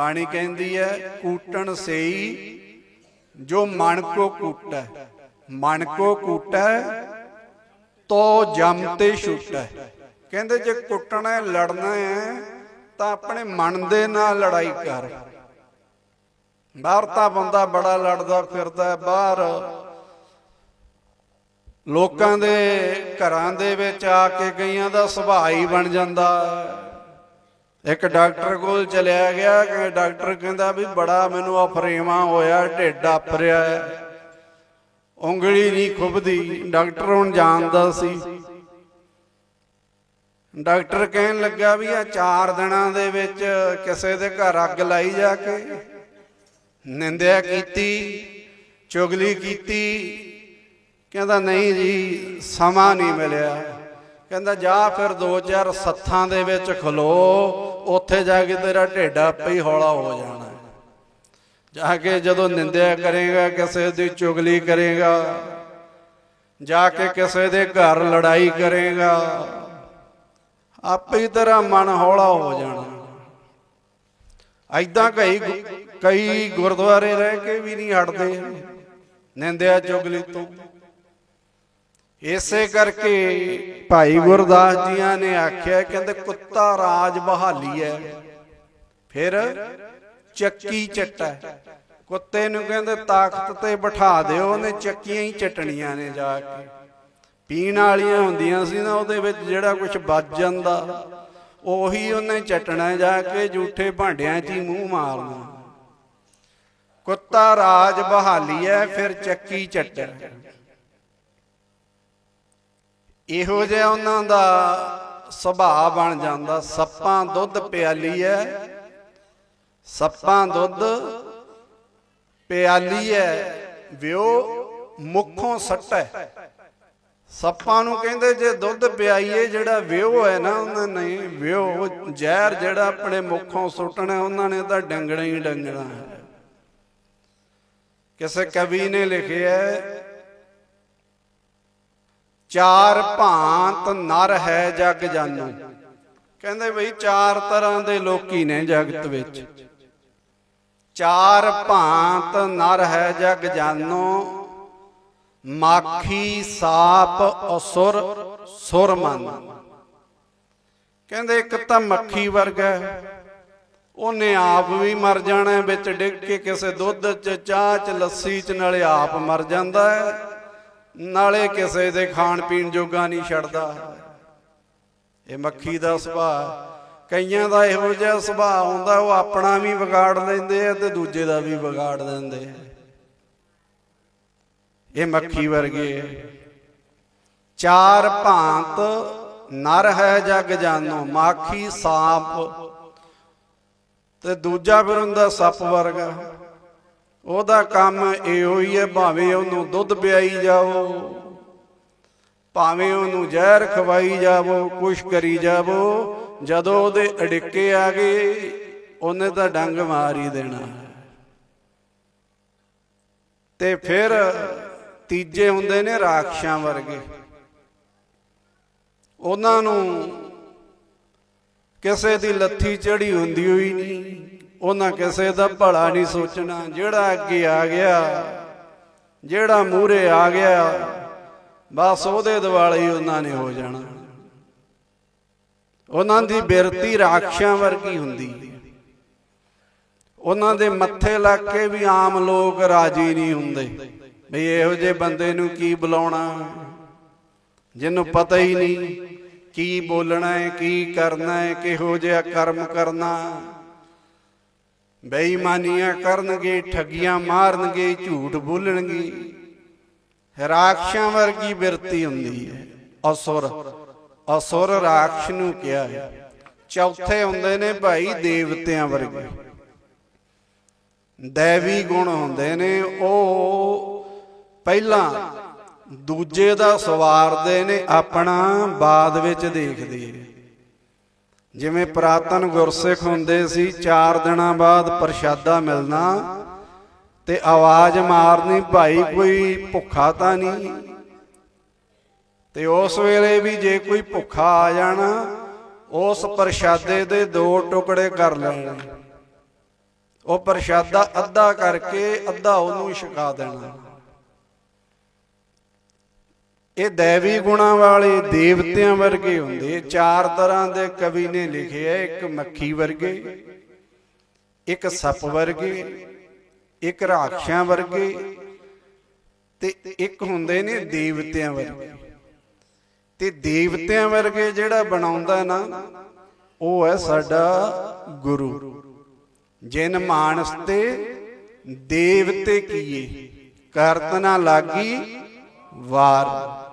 ਬਾਣੀ ਕਹਿੰਦੀ ਹੈ, ਕੂਟਣ ਸਈ, ਜੋ ਮਨ ਕੋ ਕੂਟੈ। ਮਨ ਕੋ ਕੂਟੈ, ਤੋ ਜਮ ਤੇ ਛੁਟੈ। ਕਹਿੰਦੇ ਜੇ ਕੁੱਟਣਾ ਹੈ, ਲੜਨਾ ਹੈ, ਤਾਂ ਆਪਣੇ ਮਨ ਦੇ ਨਾਲ ਲੜਾਈ ਕਰ। ਬਾਹਰ ਤਾਂ ਬੰਦਾ ਬੜਾ ਲੜਦਾ ਫਿਰਦਾ ਬਾਹਰ ਲੋਕਾਂ ਦੇ ਘਰਾਂ ਦੇ ਵਿੱਚ ਆ ਕੇ ਗਈਆਂ ਦਾ ਸੁਭਾਅ ਹੀ ਬਣ ਜਾਂਦਾ ਹੈ। ਇੱਕ ਡਾਕਟਰ ਕੋਲ ਚਲਿਆ ਗਿਆ, ਕਿ ਡਾਕਟਰ ਕਹਿੰਦਾ ਵੀ ਬੜਾ ਮੈਨੂੰ ਅਫਰੇਵਾ ਹੋਇਆ, ਢਿੱਡ ਆਫਰਿਆ ਉਂਗਲੀ ਨਹੀਂ ਖੁੱਬਦੀ ਡਾਕਟਰ ਹੁਣ ਜਾਣਦਾ ਸੀ। ਡਾਕਟਰ ਕਹਿਣ ਲੱਗਾ ਵੀ ਆ ਚਾਰ ਦਿਨਾਂ ਦੇ ਵਿੱਚ ਕਿਸੇ ਦੇ ਘਰ ਅੱਗ ਲਾਈ ਜਾ ਕੇ, ਨਿੰਦਿਆ ਕੀਤੀ, ਚੁਗਲੀ ਕੀਤੀ। ਕਹਿੰਦਾ, ਨਹੀਂ ਜੀ, ਸਮਾਂ ਨਹੀਂ ਮਿਲਿਆ। ਕਹਿੰਦਾ, ਜਾ ਫਿਰ ਦੋ ਚਾਰ ਸੱਥਾਂ ਦੇ ਵਿੱਚ ਖਲੋ, ਉੱਥੇ ਜਾ ਕੇ ਤੇਰਾ ਢਿੱਡ ਆਪੇ ਹੌਲਾ ਹੋ ਜਾਣਾ ਜਾ ਕੇ ਜਦੋਂ ਨਿੰਦਿਆ ਕਰੇਗਾ, ਕਿਸੇ ਦੀ ਚੁਗਲੀ ਕਰੇਗਾ, ਜਾ ਕੇ ਕਿਸੇ ਦੇ ਘਰ ਲੜਾਈ ਕਰੇਗਾ, ਆਪੇ ਹੀ ਤੇਰਾ ਮਨ ਹੌਲਾ ਹੋ ਜਾਣਾ ਐਦਾਂ ਕਈ ਕਈ ਗੁਰਦੁਆਰੇ ਰਹਿ ਕੇ ਵੀ ਨਹੀਂ ਹਟਦੇ। ਨਿੰਦਿਆ ਚੁਗਲੀ ਤੋਂ ਇਸੇ ਕਰਕੇ ਭਾਈ ਗੁਰਦਾਸ ਜੀਆਂ ਨੇ ਆਖਿਆ ਕਹਿੰਦੇ ਕੁੱਤਾ ਰਾਜ ਬਹਾਲੀ ਹੈ। ਫਿਰ ਚੱਕੀ ਚੱਟਾ ਕੁੱਤੇ ਨੂੰ ਕਹਿੰਦੇ ਤਾਕਤ ਤੇ ਬਿਠਾ ਦਿਓ, ਉਹਨੇ ਚੱਕੀਆਂ ਹੀ ਚਟਣੀਆਂ ਨੇ ਜਾ ਕੇ। ਪੀਣ ਵਾਲੀਆਂ ਹੁੰਦੀਆਂ ਸੀ ਨਾ, ਉਹਦੇ ਵਿੱਚ ਜਿਹੜਾ ਕੁਝ ਵੱਜ ਜਾਂਦਾ, ਉਹੀ ਉਹਨੇ ਚਟਣਾ ਜਾ ਕੇ ਝੂਠੇ ਭਾਂਡਿਆਂ 'ਚ ਹੀ ਮੂੰਹ ਮਾਰਨਾ। ਕੁੱਤਾ ਰਾਜ ਬਹਾਲੀ ਹੈ, ਫਿਰ ਚੱਕੀ ਚੱਟਾ ਇਹੋ ਜਿਹਾ ਉਹਨਾਂ ਦਾ ਸੁਭਾਅ ਬਣ ਜਾਂਦਾ, ਸੱਪਾਂ ਦੁੱਧ ਪਿਆਲੀ ਐ। ਸੱਪਾਂ ਦੁੱਧ ਪਿਆਲੀ ਐ। ਵਿਓ, ਮੁੱਖੋਂ ਸੱਟੈ। ਸੱਪਾਂ ਨੂੰ ਕਹਿੰਦੇ ਜੇ ਦੁੱਧ ਪਿਆਈਏ, ਜਿਹੜਾ ਵਿਓ ਹੈ ਨਾ, ਉਹਨਾਂ ਨੇ ਵਿਓ, ਜ਼ਹਿਰ ਜਿਹੜਾ ਆਪਣੇ ਮੁੱਖੋਂ ਸੁੱਟਣਾ, ਉਹਨਾਂ ਨੇ ਤਾਂ ਡੰਗਣਾ ਹੀ ਡੰਗਣਾ। ਹੈ ਕਿਸੇ ਕਵੀ ਨੇ ਲਿਖਿਆ ਚਾਰ ਭਾਂਤ ਨਰ ਹੈ ਜਗ ਜਾਨੋ। ਕਹਿੰਦੇ ਬਈ ਚਾਰ ਤਰ੍ਹਾਂ ਦੇ ਲੋਕੀ ਨੇ ਜਗਤ ਵਿੱਚ। ਚਾਰ ਭਾਂਤ ਨਰ ਹੈ ਜਗ ਜਾਨੋ। ਮਾਖੀ, ਸਾਪ, ਅਸੁਰ ਸੁਰ ਕਹਿੰਦੇ ਇੱਕ ਤਾਂ ਮੱਖੀ ਵਰਗਾ ਉਹਨੇ ਆਪ ਵੀ ਮਰ ਜਾਣਾ, ਵਿੱਚ ਡਿੱਗ ਕੇ ਕਿਸੇ ਦੁੱਧ 'ਚ, ਚਾਹ 'ਚ, ਲੱਸੀ 'ਚ, ਨਾਲੇ ਆਪ ਮਰ ਜਾਂਦਾ ਹੈ। ਨਾਲੇ ਕਿਸੇ ਦੇ ਖਾਣ ਪੀਣ ਜੋਗਾ ਨਹੀਂ ਛੱਡਦਾ। ਇਹ ਮੱਖੀ ਦਾ ਸੁਭਾਅ ਕਈਆਂ ਦਾ ਇਹੋ ਜਿਹਾ ਸੁਭਾਅ ਹੁੰਦਾ, ਉਹ ਆਪਣਾ ਵੀ ਵਿਗਾੜ ਲੈਂਦੇ ਆ ਤੇ ਦੂਜੇ ਦਾ ਵੀ ਵਿਗਾੜ ਦਿੰਦੇ ਇਹ ਮੱਖੀ ਵਰਗੇ ਚਾਰ ਭਾਂਤ ਨਰ ਹੈ ਜਗ ਜਾਨੋ, ਮਾਖੀ ਸਾਪ ਤੇ ਦੂਜਾ ਫਿਰ ਹੁੰਦਾ ਸੱਪ ਵਰਗਾ। ਉਹਦਾ ਕੰਮ ਇਹੋ ਹੀ ਹੈ, ਭਾਵੇਂ ਉਹਨੂੰ ਦੁੱਧ ਪਿਆਈ ਜਾਵੋ, ਭਾਵੇਂ ਉਹਨੂੰ ਜ਼ਹਿਰ ਖਵਾਈ ਜਾਵੋ, ਕੁਛ ਕਰੀ ਜਾਵੋ, ਜਦੋਂ ਉਹਦੇ ਅੜਿੱਕੇ ਆ ਗਏ, ਉਹਨੇ ਤਾਂ ਡੰਗ ਮਾਰ ਹੀ ਦੇਣਾ। ਤੇ ਫਿਰ ਤੀਜੇ ਹੁੰਦੇ ਨੇ ਰਾਖਸ਼ਾਂ ਵਰਗੇ। ਉਹਨਾਂ ਨੂੰ ਕਿਸੇ ਦੀ ਲੱਥੀ ਚੜੀ ਹੁੰਦੀ ਹੋਈ ਨਹੀਂ। ਉਹਨਾਂ ਕਿਸੇ ਦਾ ਭਲਾ ਨਹੀਂ ਸੋਚਣਾ। ਜਿਹੜਾ ਅੱਗੇ ਆ ਗਿਆ, ਜਿਹੜਾ ਮੂਹਰੇ ਆ ਗਿਆ, ਬਸ ਉਹਦੇ ਦਿਵਾਲੇ ਉਹਨਾਂ ਨੇ ਹੋ ਜਾਣਾ। ਉਹਨਾਂ ਦੀ ਬਿਰਤੀ ਰਾਖਸ਼ਾਂ ਵਰਗੀ ਹੁੰਦੀ। ਉਹਨਾਂ ਦੇ ਮੱਥੇ ਲੱਗ ਕੇ ਵੀ ਆਮ ਲੋਕ ਰਾਜੀ ਨਹੀਂ ਹੁੰਦੇ। ਵੀ ਇਹੋ ਜਿਹੇ ਬੰਦੇ ਨੂੰ ਕੀ ਬੁਲਾਉਣਾ? ਜਿਹਨੂੰ ਪਤਾ ਹੀ ਨਹੀਂ ਕੀ ਬੋਲਣਾ ਹੈ, ਕੀ ਕਰਨਾ ਹੈ, ਕਿਹੋ ਜਿਹਾ ਕਰਮ ਕਰਨਾ। ਬੇਈਮਾਨੀਆਂ ਕਰਨਗੇ, ਠੱਗੀਆਂ ਮਾਰਨਗੇ, ਝੂਠ ਬੋਲਣਗੇ। ਰਾਖਸ਼ਾਂ ਵਰਗੀ ਬਿਰਤੀ ਹੁੰਦੀ ਹੈ। ਅਸੁਰ ਅਸੁਰ ਰਾਖਸ਼ ਨੂੰ ਕਿਹਾ ਹੈ। ਚੌਥੇ ਹੁੰਦੇ ਨੇ ਭਾਈ ਦੇਵਤਿਆਂ ਵਰਗੇ। ਦੇਵੀ ਗੁਣ ਹੁੰਦੇ ਨੇ, ਉਹ ਪਹਿਲਾਂ ਦੂਜੇ ਦਾ ਸਵਾਰਦੇ ਨੇ, ਆਪਣਾ ਬਾਅਦ ਵਿੱਚ ਦੇਖਦੇ ਆ। ਜਿਵੇਂ ਪ੍ਰਾਤਨ ਗੁਰਸਿੱਖ ਹੁੰਦੇ ਸੀ 4 ਦਿਨਾਂ ਬਾਅਦ ਪ੍ਰਸ਼ਾਦਾ ਮਿਲਣਾ ਤੇ ਆਵਾਜ਼ ਮਾਰਨੀ, ਭਾਈ ਕੋਈ ਭੁੱਖਾ ਤਾਂ ਨਹੀਂ। ਤੇ ਉਸ ਵੇਲੇ ਵੀ ਜੇ ਕੋਈ ਭੁੱਖਾ ਆ ਜਾਣਾ, ਉਸ ਪ੍ਰਸ਼ਾਦੇ ਦੇ ਦੋ ਟੁਕੜੇ ਕਰ ਲੈਣੇ। ਉਹ ਪ੍ਰਸ਼ਾਦਾ ਅੱਧਾ ਕਰਕੇ ਅੱਧਾ ਉਹਨੂੰ ਛਕਾ ਦੇਣਾ। ਇਹ ਦੇਵੀ ਗੁਣਾ ਵਾਲੇ ਦੇਵਤਿਆਂ ਵਰਗੇ ਹੁੰਦੇ। ਚਾਰ ਤਰ੍ਹਾਂ ਦੇ ਕਵੀ ਨੇ ਲਿਖਿਆ ਇੱਕ ਮੱਖੀ ਵਰਗੇ, ਇੱਕ ਸੱਪ ਵਰਗੇ, ਇੱਕ ਰਾਖਿਆਂ ਵਰਗੇ ਤੇ ਇੱਕ ਹੁੰਦੇ ਨੇ ਦੇਵਤਿਆਂ ਵਰਗੇ। ਤੇ ਦੇਵਤਿਆਂ ਵਰਗੇ ਜਿਹੜਾ ਬਣਾਉਂਦਾ ਨਾ, ਉਹ ਹੈ ਸਾਡਾ ਗੁਰੂ। ਜਿਨ ਮਾਨਸ ਤੇ ਦੇਵਤੇ ਕੀਏ ਕਰਤਨਾ ਲਾਗੀ ਵਾਰ।